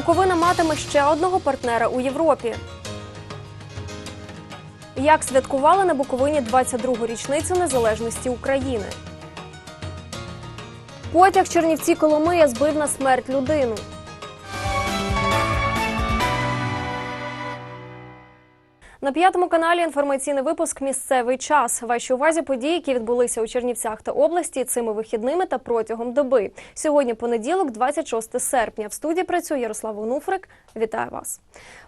Буковина матиме ще одного партнера у Європі. Як святкували на Буковині 22-гу річницю незалежності України? Потяг Чернівці Коломия збив на смерть людину. На п'ятому каналі інформаційний випуск Місцевий час. Вашій увазі події, які відбулися у Чернівцях та області цими вихідними та протягом доби. Сьогодні понеділок, 26 серпня. В студії працює Ярослав Онуфрик. Вітаю вас.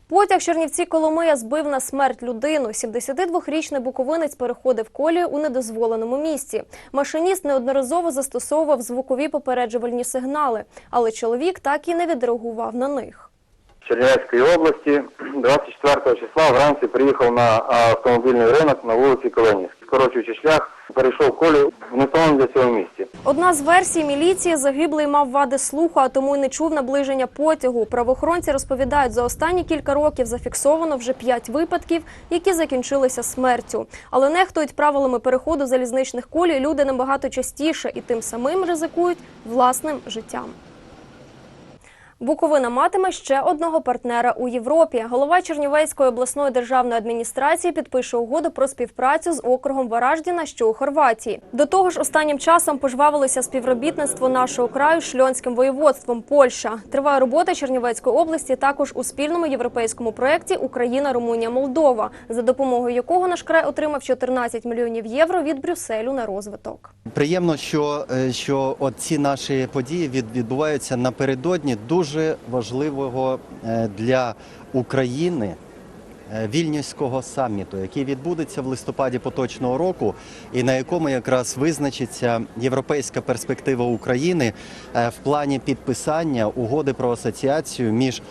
Потяг Чернівці Коломия збив на смерть людину. 72-річний буковинець переходив колію у недозволеному місці. Машиніст неодноразово застосовував звукові попереджувальні сигнали, але чоловік так і не відреагував на них. Чернівецької області 24 числа вранці приїхав на автомобільний ринок на вулиці Калинівській. Скорочуючи шлях, перейшов колію в нетоному для цього місці. Одна з версій міліції загиблий мав вади слуху, а тому й не чув наближення потягу. Правоохоронці розповідають, за останні кілька років зафіксовано вже п'ять випадків, які закінчилися смертю. Але нехтують правилами переходу залізничних колій люди набагато частіше і тим самим ризикують власним життям. Буковина матиме ще одного партнера у Європі. Голова Чернівецької обласної державної адміністрації підпише угоду про співпрацю з округом Вараждіна, що у Хорватії. До того ж, останнім часом пожвавилося співробітництво нашого краю з шльонським воєводством Польща. Триває робота Чернівецької області також у спільному європейському проєкті Україна, Румунія, Молдова, за допомогою якого наш край отримав 14 мільйонів євро від Брюсселю на розвиток. Приємно, що, е, що ці наші події від, відбуваються напередодні дуже важливого е, для України е, вільнюського саміту, який відбудеться в листопаді поточного року, і на якому якраз визначиться європейська перспектива України е, в плані підписання угоди про асоціацію між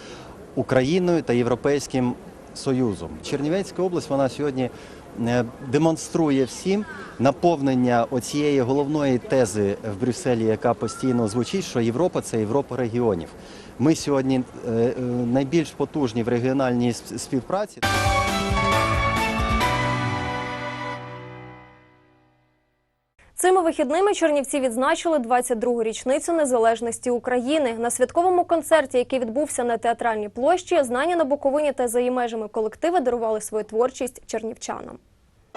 Україною та Європейським Союзом. Чернівецька область вона сьогодні демонструє всім наповнення оцієї головної тези в Брюсселі, яка постійно звучить, що Європа це Європа регіонів. Ми сьогодні е, е, найбільш потужні в регіональній співпраці. Цими вихідними Чернівці відзначили 22-гу річницю незалежності України. На святковому концерті, який відбувся на театральній площі, знані на Буковині та за її межами колективи дарували свою творчість чернівчанам.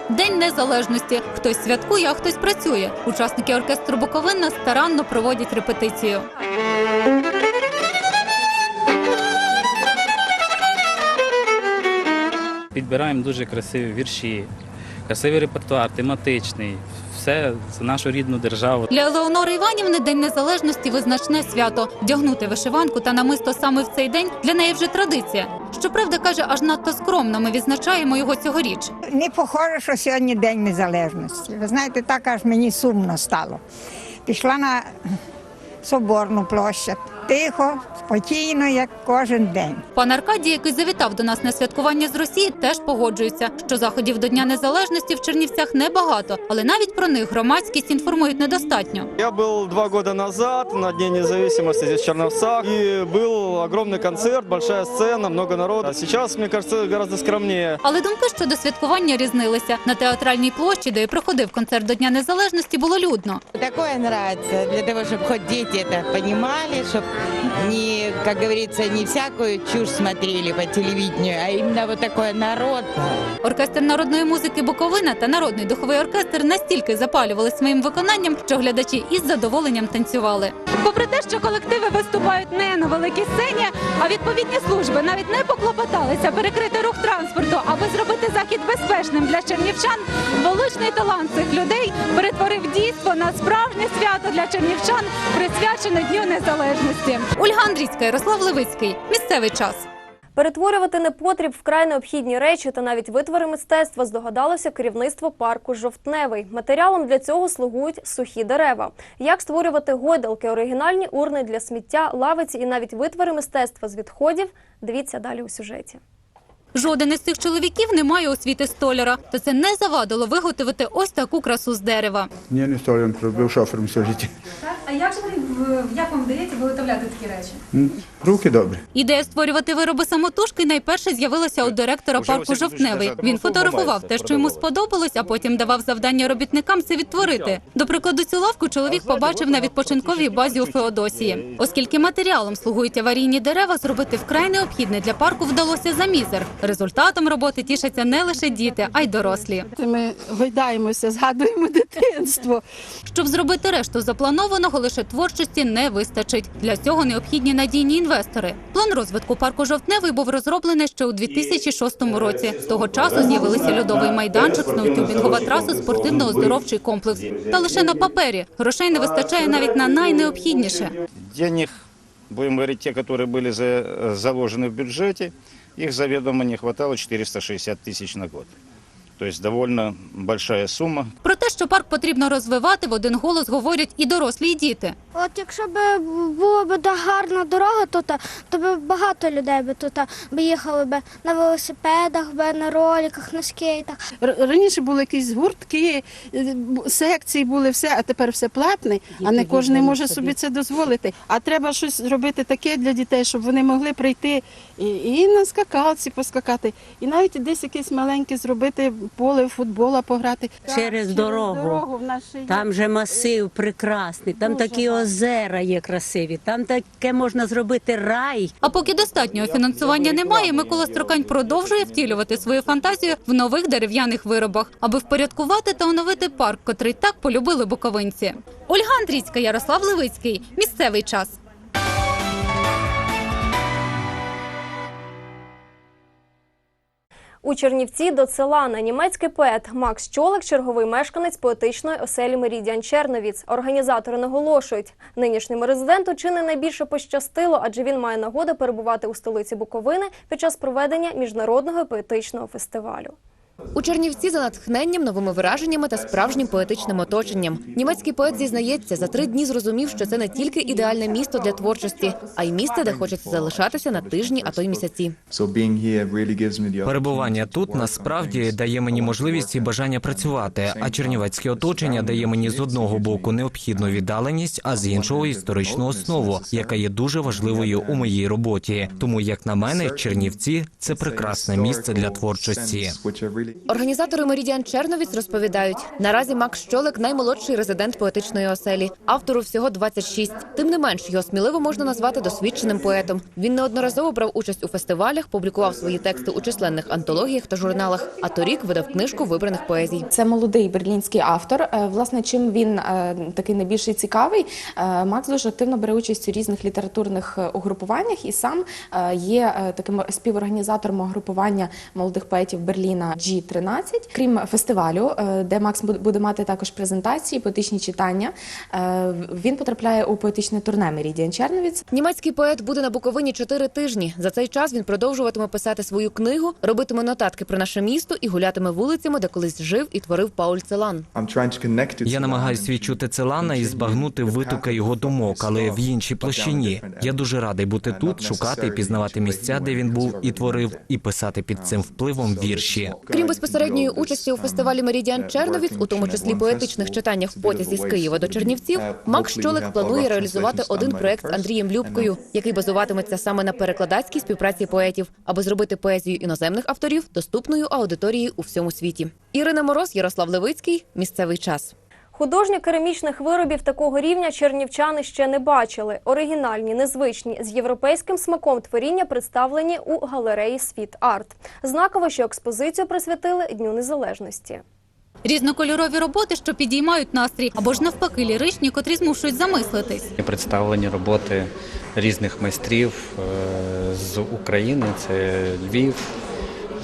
День незалежності. Хтось святкує, а хтось працює. Учасники оркестру Буковина старанно проводять репетицію. Підбираємо дуже красиві вірші, красивий репертуар, тематичний. Все за нашу рідну державу. Для Елеонори Іванівни День незалежності визначне свято. Вдягнути вишиванку та намисто саме в цей день для неї вже традиція. Щоправда, каже, аж надто скромно ми відзначаємо його цьогоріч. Не похоже, що сьогодні День Незалежності. Ви знаєте, так аж мені сумно стало. Пішла на Соборну площадь Тихо, спокійно, як кожен день. Пан Аркадій, який завітав до нас на святкування з Росії, теж погоджується, що заходів до Дня Незалежності в Чернівцях небагато, але навіть про них громадськість інформують недостатньо. Я был два года назад на Дне независимости здесь в Черновцах, и был огромный концерт, большая сцена, много народа. А сейчас, мне кажется, гораздо скромнее. Але думки щодо святкування різнилися. На театральній площі, де і проходив концерт до Дня Незалежності, було людно. Такое нравится, для того, чтобы хоть дети это понимали, чтобы не, как говорится, не всякую чушь смотрели по телевидению, а именно вот такое народное. Оркестр народної музики Буковина та народний духовий оркестр настільки запалювали своїм виконанням, що глядачі із задоволенням танцювали. Попри те, що колективи виступають не на великій сцені, а відповідні служби навіть не поклопоталися перекрити рух транспорту, аби зробити захід безпечним для чернівчан. Величний талант цих людей перетворив дійство на справжнє свято для чернівчан, присвячене Дню Незалежності. Ольга Андрійська, Ярослав Левицький. Місцевий час. Перетворювати непотріб вкрай необхідні речі та навіть витвори мистецтва здогадалося керівництво парку Жовтневий. Матеріалом для цього слугують сухі дерева. Як створювати гойдалки, оригінальні урни для сміття, лавиці і навіть витвори мистецтва з відходів? Дивіться далі у сюжеті. Жоден із цих чоловіків не має освіти столяра, та це не завадило виготовити ось таку красу з дерева. Ні, не столяром, був шофером все життя. А як же ви як вам вдається виготовляти такі речі? Руки добрі. Ідея створювати вироби самотужки найперше з'явилася у директора парку Жовтневий. Він фотографував те, що йому сподобалось, а потім давав завдання робітникам це відтворити. До прикладу, цю лавку чоловік побачив на відпочинковій базі у Феодосії. Оскільки матеріалом слугують аварійні дерева, зробити вкрай необхідне для парку вдалося за мізер. Результатом роботи тішаться не лише діти, а й дорослі. Ми гойдаємося, згадуємо дитинство. Щоб зробити решту запланованого, лише творчості не вистачить. Для цього необхідні надійні інвестори. План розвитку парку Жовтневий був розроблений ще у 2006 році. З того часу з'явилися льодовий майданчик, сноутюбінгова траса, спортивно-оздоровчий комплекс. Та лише на папері грошей не вистачає навіть на найнеобхідніше. Денег, будем говорить, те, которые были за- заложены в бюджете, их заведомо не хватало 460 тысяч на год. То есть довольно большая сума Про те, що парк потрібно розвивати, в один голос говорять і дорослі, і діти. От якщо б була б гарна дорога тут, то б багато людей би тут б їхали б на велосипедах, б на роликах, на скейтах. Раніше були якісь гуртки, е, секції були все, а тепер все платне, а не кожен може собі це дозволити. А треба щось зробити таке для дітей, щоб вони могли прийти і, і на скакалці поскакати, і навіть десь якесь маленьке зробити поле футбола пограти. Через дорогу. в нас ще є. Там же масив прекрасний, там Дуже такі озера є красиві, там таке можна зробити рай. А поки достатнього фінансування немає, Микола Строкань продовжує втілювати свою фантазію в нових дерев'яних виробах, аби впорядкувати та оновити парк, котрий так полюбили буковинці. Ольга Андрійська, Ярослав Левицький. Місцевий час. У Чернівці до Целана німецький поет Макс Чолик, черговий мешканець поетичної оселі Мерідіан Черновіць. Організатори наголошують, нинішньому резиденту чи не найбільше пощастило, адже він має нагоду перебувати у столиці Буковини під час проведення міжнародного поетичного фестивалю. У Чернівці за натхненням, новими враженнями та справжнім поетичним оточенням. Німецький поет зізнається, за три дні зрозумів, що це не тільки ідеальне місто для творчості, а й місце, де хочеться залишатися на тижні, а то й місяці. Перебування тут насправді дає мені можливість і бажання працювати. А чернівецьке оточення дає мені з одного боку необхідну віддаленість, а з іншого історичну основу, яка є дуже важливою у моїй роботі. Тому, як на мене, Чернівці це прекрасне місце для творчості. Організатори Мерідіан Черновіць розповідають, наразі Макс Щолик наймолодший резидент поетичної оселі. Автору всього 26. Тим не менш, його сміливо можна назвати досвідченим поетом. Він неодноразово брав участь у фестивалях, публікував свої тексти у численних антологіях та журналах. А торік видав книжку вибраних поезій. Це молодий берлінський автор. Е, Власне, чим він е, такий найбільший цікавий, е, Макс дуже активно бере участь у різних літературних угрупуваннях і сам є таким співорганізатором угрупування молодих поетів Берліна G13. Крім фестивалю, е, де Макс бу- буде мати також презентації, поетичні читання. е, Він потрапляє у поетичне турне Мерідіан Черновіц. Німецький поет буде на Буковині чотири тижні. За цей час він продовжуватиме писати свою книгу, робитиме нотатки про наше місто і гулятиме вулицями, де колись жив і творив Пауль Целан. Я намагаюсь відчути Целана і збагнути витоки його думок, але в іншій площині. Я дуже радий бути тут, шукати і пізнавати місця, де він був і творив, і писати під цим впливом вірші. Крім безпосередньої участі у фестивалі Мерідіан Черновіць, у тому числі поетичних читаннях в потязі з Києва до Чернівців, Макс Щолик планує реалізувати один проект з Андрієм Любкою, який базуватиметься саме на перекладацькій співпраці поетів, аби зробити поезію іноземних авторів доступною аудиторії у всьому світі. Ірина Мороз, Ярослав Левицький. Місцевий час. Художньо-керамічних виробів такого рівня чернівчани ще не бачили. Оригінальні, незвичні, з європейським смаком творіння представлені у галереї Світ Арт. Знаково, що експозицію присвятили Дню Незалежності. Різнокольорові роботи, що підіймають настрій, або ж навпаки ліричні, котрі змушують замислитись. Представлені роботи різних майстрів е, з України. Це Львів,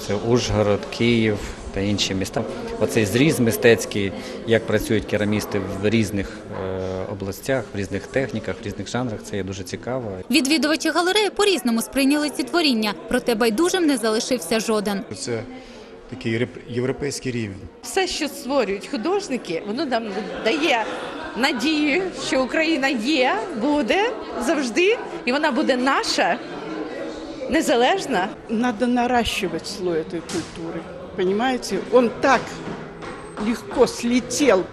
це Ужгород, Київ та інші міста. Оцей зріз мистецький, як працюють керамісти в різних е, областях, в різних техніках, в різних жанрах. Це є дуже цікаво. Відвідувачі галереї по-різному сприйняли ці творіння, проте байдужим не залишився жоден. Це такий реп- європейський рівень. Все, що створюють художники, воно нам дає надію, що Україна є, буде завжди, і вона буде наша, незалежна. Надо наращивать слой этой культуры. Понимаете? Он так легко слетел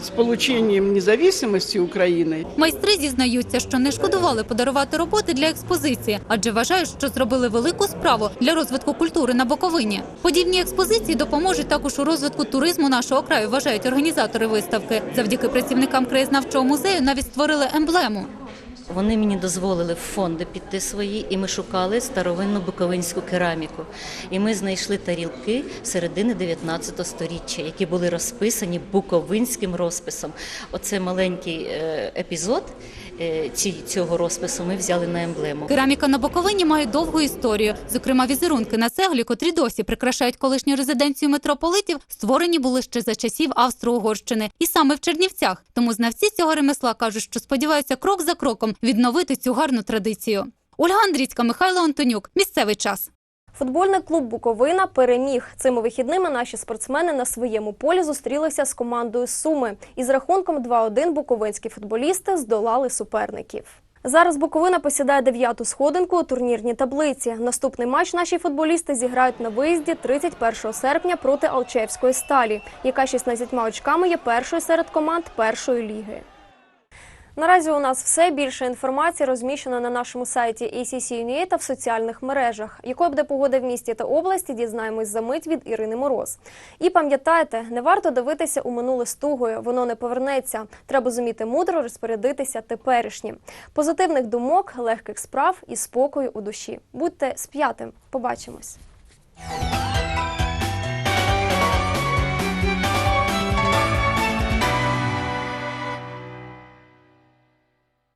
с получением независимости Украины Майстри зізнаються, що не шкодували подарувати роботи для експозиції, адже вважають, що зробили велику справу для розвитку культури на Буковині. Подібні експозиції допоможуть також у розвитку туризму нашого краю, вважають організатори виставки. Завдяки працівникам краєзнавчого музею навіть створили емблему. Вони мені дозволили в фонди піти свої, і ми шукали старовинну буковинську кераміку. І ми знайшли тарілки середини 19 століття, які були розписані буковинським розписом. Оце маленький е, епізод цього розпису ми взяли на емблему. Кераміка на Буковині має довгу історію. Зокрема, візерунки на цеглі, котрі досі прикрашають колишню резиденцію митрополитів, створені були ще за часів Австро-Угорщини, і саме в Чернівцях. Тому знавці цього ремесла кажуть, що сподіваються крок за кроком відновити цю гарну традицію. Ольга Андрійська, Михайло Антонюк. Місцевий час. Футбольний клуб Буковина переміг. Цими вихідними наші спортсмени на своєму полі зустрілися з командою Суми. Із рахунком 2-1 буковинські футболісти здолали суперників. Зараз Буковина посідає дев'яту сходинку у турнірній таблиці. Наступний матч наші футболісти зіграють на виїзді 31 серпня проти Алчевської сталі, яка 16 очками є першою серед команд першої ліги. Наразі у нас все більше інформації розміщено на нашому сайті ACC.UA та в соціальних мережах. Якою буде погода в місті та області, дізнаємось за мить від Ірини Мороз. І пам'ятайте, не варто дивитися у минуле з тугою, воно не повернеться. Треба зуміти мудро розпорядитися теперішнім. Позитивних думок, легких справ і спокою у душі. Будьте з п'ятим. Побачимось.